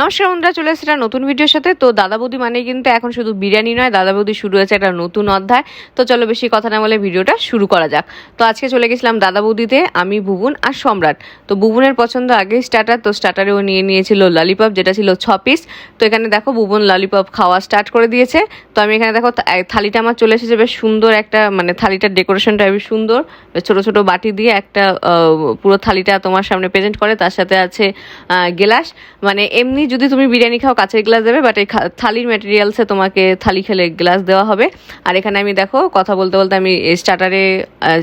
নমস্কার বন্ধুরা, চলে এসেছে নতুন ভিডিওর সাথে। তো দাদা বৌদি মানে কিন্তু এখন শুধু বিরিয়ানি নয়, দাদা বৌদি শুরু হয়েছে একটা নতুন অধ্যায়। তো চলো বেশি কথা না বলে ভিডিওটা শুরু করা যাক। তো আজকে চলে গেছিলাম দাদা বৌদিতে, আমি ভুবন আর সম্রাট। তো ভুবনের পছন্দ আগে স্টার্টার তো স্টার্টারেও নিয়ে নিয়েছিল ললিপপ যেটা ছিল ছ পিস তো এখানে দেখো ভুবন ললিপপ খাওয়া স্টার্ট করে দিয়েছে। তো আমি এখানে দেখো থালিটা আমার চলে এসেছে, বেশ সুন্দর একটা মানে থালিটার ডেকোরেশনটা বেশ সুন্দর। ছোটো ছোটো বাটি দিয়ে একটা পুরো থালিটা তোমার সামনে প্রেজেন্ট করে, তার সাথে আছে গেলাস। মানে এমনি যদি তুমি বিরিয়ানি খাও, কাঁচের গ্লাস দেবে বাট এই থালির ম্যাটেরিয়ালসে তোমাকে থালি খেলে গ্লাস দেওয়া হবে। আর এখানে আমি দেখো, কথা বলতে বলতে আমি স্টার্টারে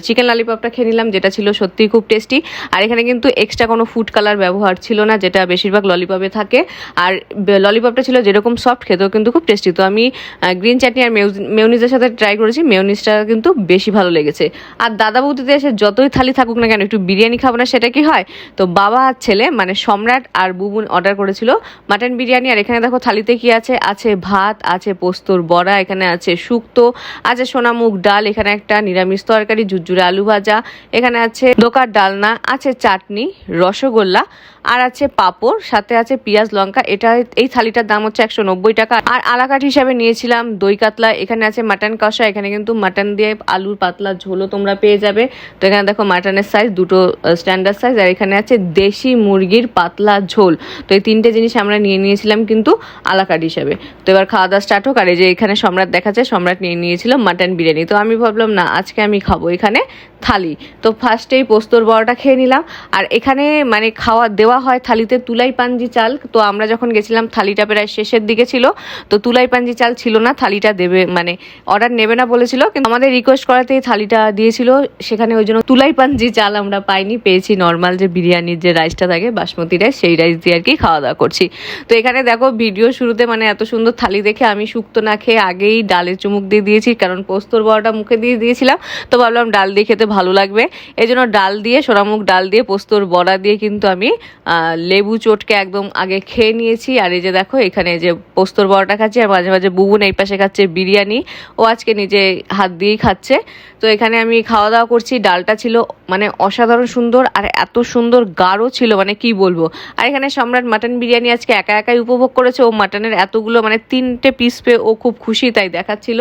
চিকেন ললিপপটা খেয়ে নিলাম, যেটা ছিল সত্যিই খুব টেস্টি আর এখানে কিন্তু এক্সট্রা কোনো ফুড কালার ব্যবহার ছিল না, যেটা বেশিরভাগ ললিপপে থাকে। আর ললিপপটা ছিল যেরকম সফট খেতেও কিন্তু খুব টেস্টি তো আমি গ্রিন চাটনি আর মেউনিজের সাথে ট্রাই করেছি মেউনিজটা কিন্তু বেশি ভালো লেগেছে। আর দাদা বৌদিতে এসে যতই থালি থাকুক না কেন, একটু বিরিয়ানি খাব না, সেটা কি হয়? তো বাবা আর ছেলে মানে সম্রাট আর বুবুন অর্ডার করেছিল মাটন বিরিয়ানি, আর এখানে দেখো থালিতে কি আছে? আছে ভাত, আছে পোস্তর বড়া, এখানে আছে শুক্তো, আছে সোনামুখ ডাল, এখানে একটা নিরামিষ তরকারি, ঝুরঝুরে আলু ভাজা, এখানে আছে দোকার ডালনা, আছে চাটনি, রসগোল্লা, আর আছে পাঁপড়, সাথে আছে পেঁয়াজ, লঙ্কা, এটা এই থালিটার দাম হচ্ছে একশো নব্বই টাকা। আর আলাকাট হিসাবে নিয়েছিলাম দই কাতলা, এখানে আছে মাটন কষা, এখানে কিন্তু মাটন দিয়ে আলুর পাতলা ঝোলও তোমরা পেয়ে যাবে। তো এখানে দেখো মাটনের সাইজ দুটো স্ট্যান্ডার্ড সাইজ আর এখানে আছে দেশি মুরগির পাতলা ঝোল। তো এই তিনটে জিনিস আমরা নিয়ে নিয়েছিলাম কিন্তু আলাকাট হিসাবে। তো এবার খাওয়া দাওয়া স্টার্ট হোক, আর এই যে এখানে সম্রাট দেখাচ্ছে সম্রাট নিয়ে নিয়েছিল মাটন বিরিয়ানি। তো আমি ভাবলাম, না, আজকে আমি খাব এখানে থালি। তো ফার্স্টেই পোস্তর বড়াটা খেয়ে নিলাম। আর এখানে মানে খাওয়া দেওয়া হয় থালিতে তুলাই পাঞ্জি চাল। তো আমরা যখন গেছিলাম, থালিটা প্রায় শেষের দিকে ছিল। তো তুলাই পাঞ্জি চাল ছিল না, থালিটা দেবে মানে অর্ডার নেবে না বলেছিল। কিন্তু আমাদের রিকোয়েস্ট করাতেই থালিটা দিয়েছিল। সেখানে ওই জন্য তুলাই পাঞ্জি চাল আমরা পাইনি, পেয়েছি নর্মাল যে বিরিয়ানির যে রাইসটা থাকে, বাসমতি রাইস সেই রাইস দিয়ে আর কি খাওয়া দাওয়া করছি। তো এখানে দেখো ভিডিও শুরুতে মানে এত সুন্দর থালি দেখে আমি শুক্তো না খেয়ে আগেই ডালের চুমুক দিয়ে দিয়েছি, কারণ পোস্তর বড়াটা মুখে দিয়ে দিয়েছিলাম, তো ভাবলাম ডাল দিয়ে খেতে ভালো লাগবে। এই জন্য ডাল দিয়ে, সোনামুখ ডাল দিয়ে, পোস্তর বড়া দিয়ে কিন্তু আমি লেবু চটকে একদম আগে খেয়ে নিয়েছি। আর এই যে দেখো, এখানে যে পোস্তর বড়াটা খাচ্ছি, আর মাঝে মাঝে বুবুন এই পাশে খাচ্ছে বিরিয়ানি। ও আজকে নিজে হাত দিয়েই খাচ্ছে। তো এখানে আমি খাওয়া দাওয়া করছি, ডালটা ছিল মানে অসাধারণ সুন্দর, আর এত সুন্দর গাঢ় ছিল মানে কি বলব? আর এখানে সম্রাট মাটন বিরিয়ানি আজকে একা একাই উপভোগ করেছে। ও মাটনের এতগুলো মানে তিনটে পিস পেয়ে ও খুব খুশি, তাই দেখাচ্ছিল।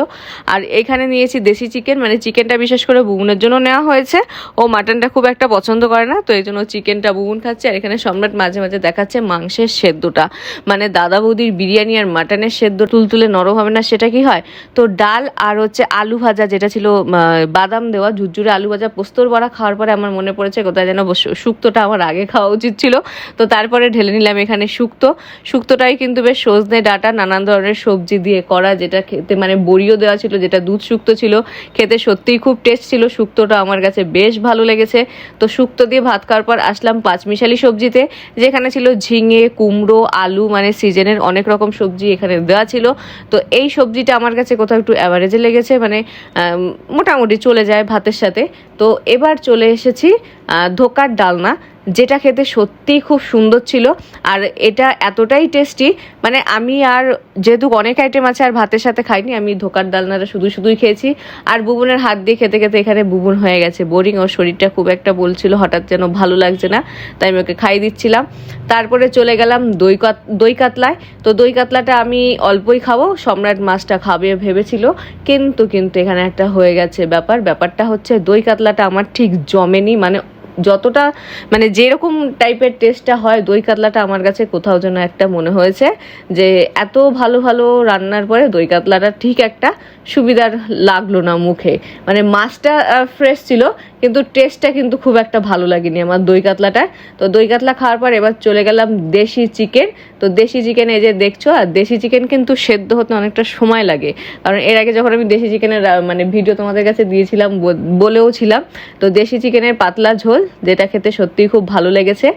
আর এখানে নিয়েছি দেশি চিকেন মানে চিকেনটা বিশেষ করে বুবুনের জন্য নেওয়া হয়েছে। ও মাটনটা খুব একটা পছন্দ করে না, তো এই জন্য চিকেনটা বুবুন খাচ্ছে। আর এখানে সম্রাট মাঝে মাঝে দেখাচ্ছে মাংসের সেদ্ধটা। মানে দাদা বৌদির বিরিয়ানি আর মাটনের সেদ্ধ তুলতুলে নরম হবে না, সেটা কি হয়? তো ডাল আর হচ্ছে আলু ভাজা, যেটা ছিল বাদাম দেওয়া, ঝুরঝুরে আলু ভাজা, পোস্তর বড়া খাওয়ার পরে আমার মনে পড়েছে কোথায় যেন শুক্তোটা আমার আগে খাওয়া উচিত ছিল। তো তারপরে ঢেলে নিলাম এখানে শুক্তো। শুক্তোটাই কিন্তু বেশ সজনে ডাটা, নানান ধরনের সবজি দিয়ে করা, যেটা খেতে মানে বড়িও দেওয়া ছিল, যেটা দুধ শুক্তো ছিল। খেতে সত্যিই খুব টেস্ট ছিল শুক্তোটা আমার কাছে বেশ ভালো লেগেছে। তো শুক্তো দিয়ে ভাত খাওয়ার পর আসলাম পাঁচমিশালি সবজিতে, যেখানে ছিল ঝিঙে, কুমড়ো, আলু মানে সিজনের অনেক রকম সবজি এখানে দেওয়া ছিল। তো এই সবজিটা আমার কাছে কোথাও একটু অ্যাভারেজে লেগেছে মানে মোটামুটি চলে যায় ভাতের সাথে। তো এবার চলে এসেছি ধোকার ডালনা যেটা খেতে সত্যিই খুব সুন্দর ছিল, আর এটা এতটাই টেস্টি মানে আমি আর যেহেতু অনেক আইটেম আছে আর ভাতের সাথে খাইনি, আমি ধোকার ডালনাটা শুধু শুধুই খেয়েছি। আর বুবুনের হাত দিয়ে খেতে খেতে এখানে বুবুন হয়ে গেছে। বোরিং ওর শরীরটা খুব একটা বলছিল, হঠাৎ যেন ভালো লাগছে না, তাই আমি ওকে খাই দিচ্ছিলাম। তারপরে চলে গেলাম দই দই কাতলায়। তো দই কাতলাটা আমি অল্পই খাব, সম্রাট মাছটা খাবে ভেবেছিল, কিন্তু কিন্তু এখানে একটা হয়ে গেছে ব্যাপার। ব্যাপারটা হচ্ছে দই কাতলাটা আমার ঠিক জমেনি মানে যতটা মানে যেরকম টাইপের টেস্টটা হয়, দই কাতলাটা আমার কাছে কোথাও যেন একটা মনে হয়েছে যে এত ভালো ভালো রান্নার পরে দই কাতলাটা ঠিক একটা সুবিধার লাগল না মুখে। মানে মাছটা ফ্রেশ ছিল কিন্তু টেস্টটা কিন্তু খুব একটা ভালো লাগেনি আমার দই কাতলাটা তো দই কাতলা খাওয়ার পর এবার চলে গেলাম দেশি চিকেন তো দেশি চিকেন এই যে দেখছ, আর দেশি চিকেন কিন্তু সেদ্ধ হতে অনেকটা সময় লাগে। কারণ এর আগে যখন আমি দেশি চিকেনের মানে ভিডিও তোমাদের কাছে দিয়েছিলাম বল- বলেও ছিলাম তো দেশি চিকেনের পাতলা ঝোল, যেটা খেতে সত্যিই খুব ভালো লেগেছে।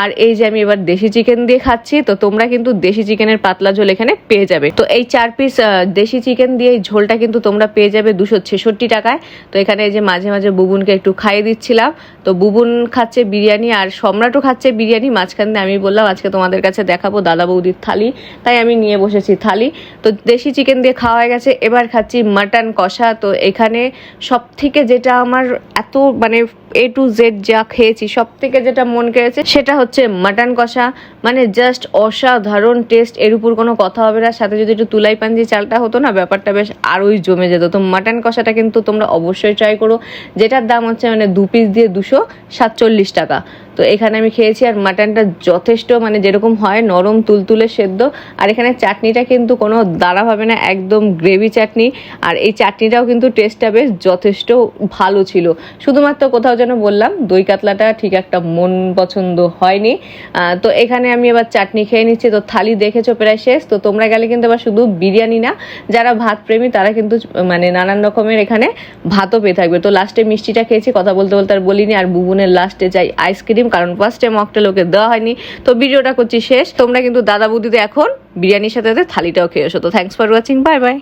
আর এই যে আমি এবার দেশি চিকেন দিয়ে খাচ্ছি, তো তোমরা কিন্তু দেশি চিকেনের পাতলা ঝোল এখানে পেয়ে যাবে। তো এই চার পিস দেশি চিকেন দিয়ে এই ঝোলটা কিন্তু তোমরা পেয়ে যাবে দুশো ছেষট্টি টাকায়। তো এখানে এই যে মাঝে মাঝে বুবুনকে একটু খাইয়ে দিচ্ছিলাম। তো বুবুন খাচ্ছে বিরিয়ানি আর সম্রাটও খাচ্ছে বিরিয়ানি। মাঝখান দিয়ে আমি বললাম, আজকে তোমাদের কাছে দেখাবো দাদা বৌদির থালি। তাই আমি নিয়ে বসেছি থালি। তো দেশি চিকেন দিয়ে খাওয়া হয়ে গেছে। এবার খাচ্ছি মাটন কষা। তো এখানে সব থেকে যেটা আমার এত মানে এ টু জেড যা খেয়েছি সব থেকে যেটা মন কেড়েছে সেটা হচ্ছে মাটন কষা। মানে জাস্ট অসাধারণ টেস্ট এর উপর কোনো কথা হবে না। সাথে যদি একটু তুলাই পাঞ্জি চালটা হতো না, ব্যাপারটা বেশ আরোই জমে যেত। তো মাটন কষাটা কিন্তু তোমরা অবশ্যই ট্রাই করো। যেটার দাম হচ্ছে মানে দু পিস দিয়ে দুশো সাতচল্লিশ টাকা। তো এখানে আমি খেয়েছি আর মাটনটা যথেষ্ট মানে যেরকম হয় নরম, তুলতুলে সেদ্ধ। আর এখানে চাটনিটা কিন্তু কোনো দাঁড়া হবে না, একদম গ্রেভি চাটনি। আর এই চাটনিটাও কিন্তু টেস্টটা বেশ যথেষ্ট ভালো ছিল। শুধুমাত্র কোথাও যেন বললাম, দই কাতলাটা ঠিক একটা মন পছন্দ হয়নি। তো এখানে আমি এবার চাটনি খেয়ে নিচ্ছি। তো থালি দেখেছ প্রায় শেষ, তো তোমরা গেলে কিন্তু আবার শুধু বিরিয়ানি না, যারা ভাত প্রেমী তারা কিন্তু মানে নানান রকমের এখানে ভাতও পেয়ে থাকবে। তো লাস্টে মিষ্টিটা খেয়েছি, কথা বলতে বলতে আর বলিনি। আর বুবুনের লাস্টে চাই আইসক্রিম কারণ ফার্স্ট টাইম মকটেল ওকে দেওয়া হয়নি। তো ভিডিওটা করছি শেষ। তোমরা কিন্তু দাদা বৌদিতে এখন বিরিয়ানির সাথে সাথে থালিটাও খেয়ে এসো। তো thanks for watching bye bye